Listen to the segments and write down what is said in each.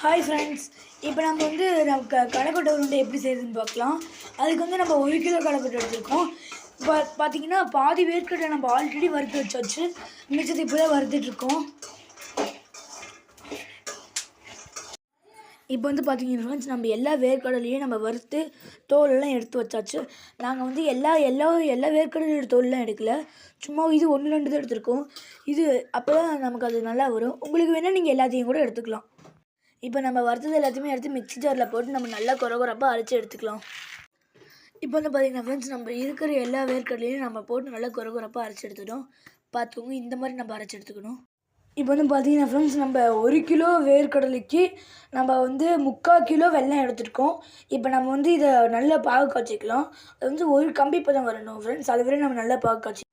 Hi friends இப்போ நம்ம வந்து நம்ம க களைக்கொட்டை உருண்டை எப்படி செய்யுதுன்னு பார்க்கலாம். அதுக்கு வந்து நம்ம ஒரு கிலோ கடைக்கொட்டை எடுத்துருக்கோம். இப்போ பார்த்தீங்கன்னா பாதி வேர்க்கடலை நம்ம ஆல்ரெடி வறுத்து வச்சாச்சு. மிச்சத்தை இப்போ தான் வறுத்துட்ருக்கோம். இப்போ வந்து பார்த்தீங்கன்னா ஃப்ரெண்ட்ஸ் நம்ம எல்லா வேர்க்கடலையும் நம்ம வறுத்து தோலெல்லாம் எடுத்து வச்சாச்சு. நாங்கள் வந்து எல்லா எல்லா எல்லா வேர்க்கடலையோட தோல்லாம் எடுக்கல. சும்மா இது ஒன்று ரெண்டு தான் எடுத்துருக்கோம். இது அப்போ தான் நமக்கு அது நல்லா வரும். உங்களுக்கு வேணால் நீங்கள் எல்லாத்தையும் கூட எடுத்துக்கலாம். இப்போ நம்ம வறுத்தது எல்லாத்தையுமே எடுத்து மிக்சி ஜாரில் போட்டு நம்ம நல்லா குறை குறைப்பாக அரைச்சி எடுத்துக்கலாம். இப்போ வந்து பார்த்தீங்கன்னா ஃப்ரெண்ட்ஸ் நம்ம இருக்கிற எல்லா வேர்க்கடலையும் நம்ம போட்டு நல்லா குறை குறைப்பாக அரைச்சி எடுத்துட்டோம். பார்த்துக்கோங்க இந்த மாதிரி நம்ம அரைச்சி எடுத்துக்கணும். இப்போ வந்து பார்த்தீங்கன்னா ஃப்ரெண்ட்ஸ் நம்ம ஒரு கிலோ வேர்க்கடலைக்கு நம்ம வந்து முக்கால் கிலோ வெல்லம் எடுத்துருக்கோம். இப்போ நம்ம வந்து இதை நல்லா பாகு காய்ச்சிக்கலாம். அது வந்து ஒரு கம்பி பதம் வரணும் ஃப்ரெண்ட்ஸ் அது வரை நம்ம நல்லா பாகு காய்ச்சி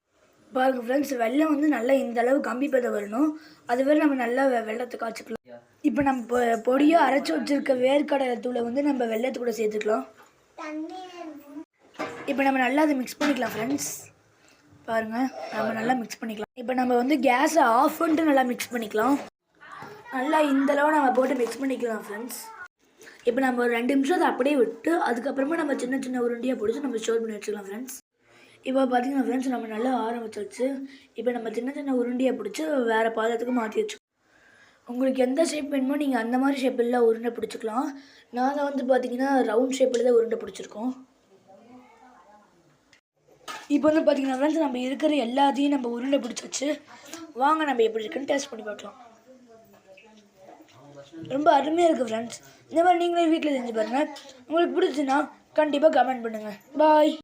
பாருங்க ஃப்ரெண்ட்ஸ் வெல்லம் வந்து நல்லா இந்த அளவு கம்பி பதம் வரணும். அது வரை நம்ம நல்லா வெள்ளத்தை காய்ச்சிக்கலாம். இப்போ நம்ம பொடியாக அரைச்சி வச்சிருக்க வேர்க்கடலை தூளை வந்து நம்ம வெள்ளத்து கூட சேர்த்துக்கலாம். இப்போ நம்ம நல்லா அதை மிக்ஸ் பண்ணிக்கலாம் ஃப்ரெண்ட்ஸ் பாருங்கள் நம்ம நல்லா மிக்ஸ் பண்ணிக்கலாம். இப்போ நம்ம வந்து கேஸை ஆஃப் பண்ணிட்டு நல்லா மிக்ஸ் பண்ணிக்கலாம். நல்லா இந்த அளவு நம்ம போட்டு மிக்ஸ் பண்ணிக்கலாம் ஃப்ரெண்ட்ஸ் இப்போ நம்ம ஒரு ரெண்டு நிமிஷம் அதை அப்படியே விட்டு அதுக்கப்புறமா நம்ம சின்ன சின்ன உருண்டியாக பிடிச்சி நம்ம ஸ்டோர் பண்ணி வச்சுக்கலாம் ஃப்ரெண்ட்ஸ் இப்போ பார்த்தீங்கன்னா ஃப்ரெண்ட்ஸ் நம்ம நல்லா ஆரம்பிச்சிருச்சு இப்போ நம்ம சின்ன சின்ன உருண்டையாக பிடிச்சி வேறு பாதத்துக்கு மாற்றி வச்சு உங்களுக்கு எந்த ஷேப் வேணுமோ நீங்கள் அந்த மாதிரி ஷேப்பில் உருண்டை பிடிச்சிக்கலாம். நாங்கள் வந்து பார்த்தீங்கன்னா ரவுண்ட் ஷேப்பில் தான் உருண்டை பிடிச்சிருக்கோம். இப்போ வந்து பார்த்தீங்கன்னா ஃப்ரெண்ட்ஸ் நம்ம இருக்கிற எல்லாத்தையும் நம்ம உருண்டை பிடிச்சாச்சு. வாங்க நம்ம எப்படி இருக்குன்னு டேஸ்ட் பண்ணி பார்க்கலாம். ரொம்ப அருமையாக இருக்குது ஃப்ரெண்ட்ஸ் இந்த மாதிரி நீங்களே வீட்டில் செஞ்சு பாருங்கள் உங்களுக்கு பிடிச்சுன்னா கண்டிப்பாக கமெண்ட் பண்ணுங்கள் பாய்